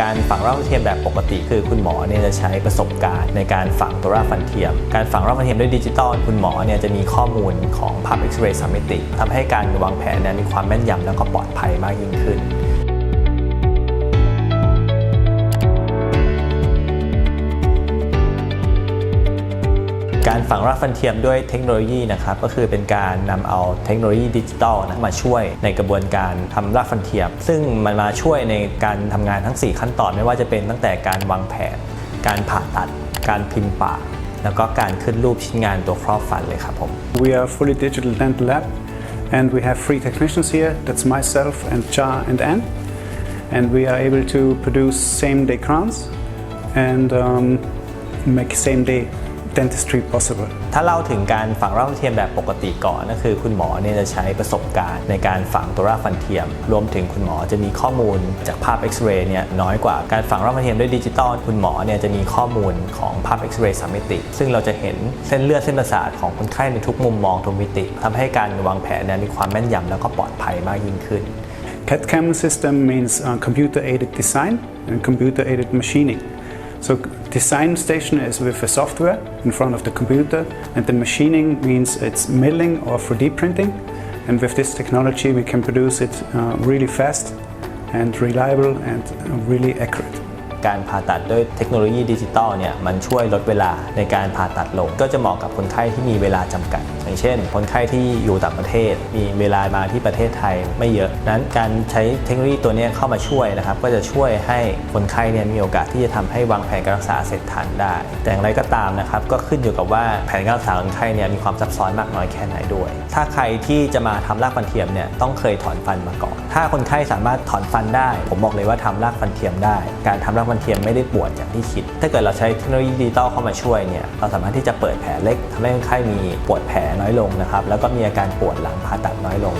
การฝังรากฟันเทียมแบบปกติคือคุณหมอเนี่ยจะใช้ประสบการณ์ในการฝังตัวรากฟันเทียม การฝังรากฟันเทียมด้วยดิจิตอลคุณหมอเนี่ยจะมีข้อมูลของภาพเอ็กซเรย์สามมิติทำให้การวางแผนเนี่ยมีความแม่นยำแล้วก็ปลอดภัยมากยิ่งขึ้น การฝังรากฟันเทียมด้วยเทคโนโลยีนะครับก็คือเป็นการนำเอาเทคโนโลยีดิจิตอลนะมาช่วยในกระบวนการทำรากฟันเทียม ซึ่งมันมาช่วยในการทำงานทั้ง 4 ขั้นตอนไม่ว่าจะเป็นตั้งแต่การวางแผน การผ่าตัด การพิมพ์ปากแล้วก็การขึ้นรูปชิ้นงานตัวครอบฟันเลยครับผม We are fully digital dental lab and we have three technicians here. That's myself and Cha and Anne. And we are able to produce same day crowns and um, make same day dentistry possible. ถ้าเล่าถึงการฝังรากฟันเทียมแบบปกติก่อนก็คือ คุณหมอเนี่ยจะใช้ประสบการณ์ในการฝังตัวรากฟันเทียม รวมถึงคุณหมอจะมีข้อมูลจากภาพเอ็กซเรย์เนี่ยน้อยกว่าการฝังรากฟันเทียมด้วยดิจิตอลคุณหมอเนี่ยจะมีข้อมูลของภาพเอ็กซเรย์สามมิติ ซึ่งเราจะเห็นเส้นเลือดเส้นประสาทของคนไข้ในทุกมุมมองทุกมิติทำให้การวางแผนเนี่ยมีความแม่นยำแล้วก็ปลอดภัยมากยิ่งขึ้น CAD-CAM system means uh, computer-aided design and computer-aided machining. So design station is with a software in front of the computer, and the machining means it's milling or 3D printing. And with this technology, we can produce it uh, really fast and reliable and uh, really accurate. การผ่าตัดด้วยเทคโนโลยีดิจิตอลเนี่ยมันช่วยลดเวลาในการผ่าตัดลง ก็จะเหมาะกับคนไข้ที่มีเวลาจำกัด อย่างเช่น คนไข้ที่อยู่ต่างประเทศ มีเวลามาที่ประเทศไทยไม่เยอะนั้นการใช้เทคโนโลยีตัวนี้เข้ามาช่วยนะครับ ก็จะช่วยให้คนไข้เนี่ยมีโอกาสที่จะทำให้วางแผนการรักษาเสร็จทันได้ แต่อย่างไรก็ตามนะครับก็ขึ้นอยู่กับว่าแผนการรักษาคนไข้เนี่ยมีความซับซ้อนมากน้อยแค่ไหนด้วย ถ้าใครที่จะมาทำรากฟันเทียมเนี่ยต้องเคยถอนฟันมาก่อน ถ้าคนไข้สามารถถอนฟันได้ ผมบอกเลยว่าทำรากฟันเทียมได้ การทำรากฟันเทียมไม่ได้ปวดอย่างที่คิด ถ้าเกิดเราใช้เทคโนโลยีดิจิตอลเข้ามาช่วยเนี่ยเราสามารถที่จะเปิดแผลเล็กทำให้คนไข้มีปวดแผลน้อยลงนะครับแล้วก็มีอาการปวดหลังผ่าตัดน้อยลง